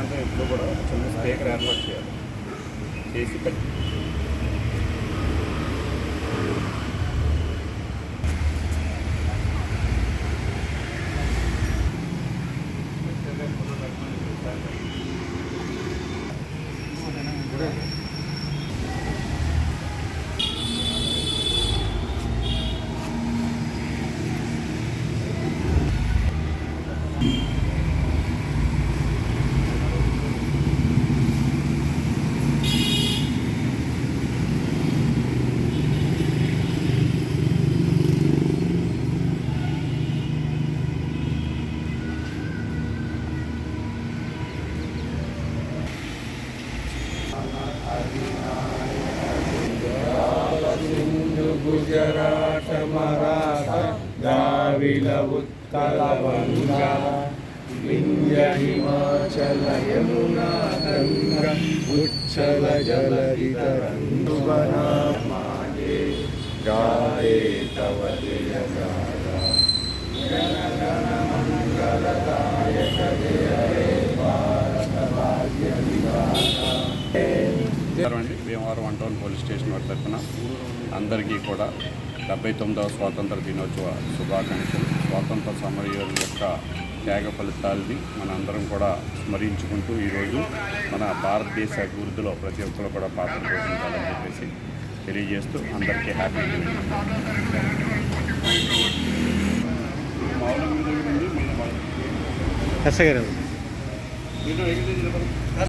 ప్రాంతం ఎప్పుడు కూడా ఒక చిన్న స్పీకర్ ఏర్పాటు చేయాలి చేసి పెట్టి సింధు గుజరాట మరాఠ ద్రావిడ ఉత్కల వంగ వింధ్య హిమాచల యమునా గంగ ఉచ్చల జలధితరంగువనా మాగే గాయే తవ జయ గాథ జన గణ మంగళదాయక జయ హే భారత భాగ్య విధాత అండి. Bhimavaram one town police station వారి తరఫున అందరికీ కూడా డెబ్బై తొమ్మిదవ స్వాతంత్ర దినోత్సవ శుభాకాంక్షలు. స్వాతంత్ర సమరయోధుల యొక్క త్యాగ ఫలితాలని మనందరం కూడా స్మరించుకుంటూ ఈరోజు మన భారతదేశ అభివృద్ధిలో ప్రతి ఒక్కరు కూడా పాత్ర పోషించాలని చెప్పేసి తెలియజేస్తూ అందరికీ హ్యాపీ ఎస్ఐ గారు.